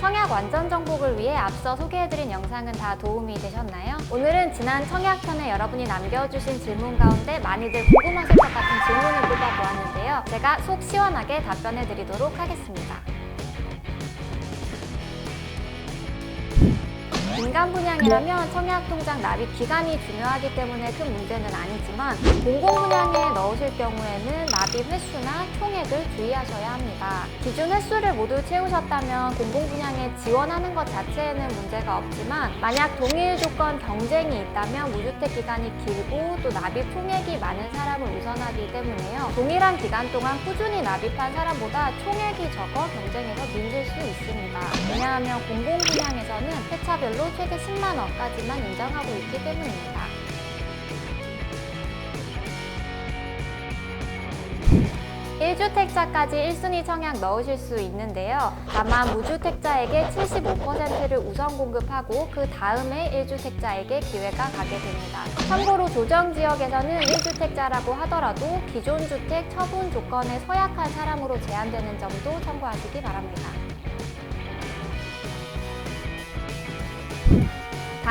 청약 완전 정복을 위해 앞서 소개해드린 영상은 다 도움이 되셨나요? 오늘은 지난 청약편에 여러분이 남겨주신 질문 가운데 많이들 궁금하실 것 같은 질문을 뽑아보았는데요. 제가 속 시원하게 답변해드리도록 하겠습니다. 민간 분양이라면 청약 통장 납입 기간이 중요하기 때문에 큰 문제는 아니지만 공공 분양에 넣으실 경우에는 납입 횟수나 총액을 주의하셔야 합니다. 기준 횟수를 모두 채우셨다면 공공 분양에 지원하는 것 자체에는 문제가 없지만 만약 동일 조건 경쟁이 있다면 무주택 기간이 길고 또 납입 총액이 많은 사람을 우선하기 때문에요. 동일한 기간 동안 꾸준히 납입한 사람보다 총액이 적어 경쟁에서 밀릴 수 있습니다. 왜냐하면 공공 분양에서는 회차별로 최대 10만 원까지만 인정하고 있기 때문입니다. 일주택자까지 1순위 청약 넣으실 수 있는데요. 다만 무주택자에게 75%를 우선 공급하고 그 다음에 1주택자에게 기회가 가게 됩니다. 참고로 조정 지역에서는 1주택자라고 하더라도 기존 주택 처분 조건에 서약한 사람으로 제한되는 점도 참고하시기 바랍니다.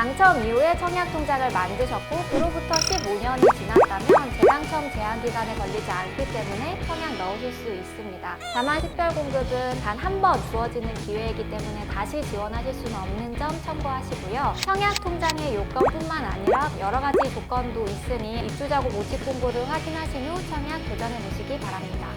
당첨 이후에 청약 통장을 만드셨고 그로부터 15년이 지났다면 재당첨 제한 기간에 걸리지 않기 때문에 청약 넣으실 수 있습니다. 다만 식별 공급은 단 한 번 주어지는 기회이기 때문에 다시 지원하실 수는 없는 점 참고하시고요. 청약 통장의 요건뿐만 아니라 여러 가지 조건도 있으니 입주자고 모집 공고를 확인하신 후 청약 도전해 보시기 바랍니다.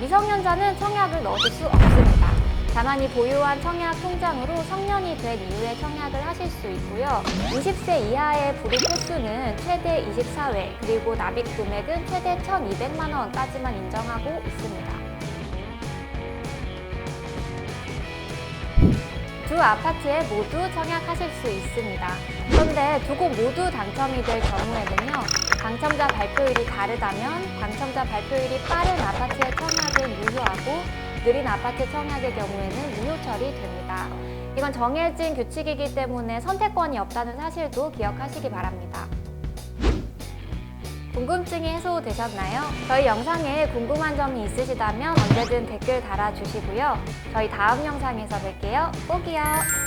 미성년자는 청약을 넣으실 수 없습니다. 다만 이 보유한 청약 통장으로 성년이 된 이후에 청약을 하실 수 있고요. 20세 이하의 불입 횟수는 최대 24회, 그리고 납입 금액은 최대 1,200만 원까지만 인정하고 있습니다. 두 아파트에 모두 청약하실 수 있습니다. 그런데 두 곳 모두 당첨이 될 경우에는요, 당첨자 발표일이 다르다면 당첨자 발표일이 빠른 아파트의 청약은 유효하고 느린 아파트 청약의 경우에는 무효 처리됩니다. 이건 정해진 규칙이기 때문에 선택권이 없다는 사실도 기억하시기 바랍니다. 궁금증이 해소되셨나요? 저희 영상에 궁금한 점이 있으시다면 언제든 댓글 달아주시고요. 저희 다음 영상에서 뵐게요. 꼭이요.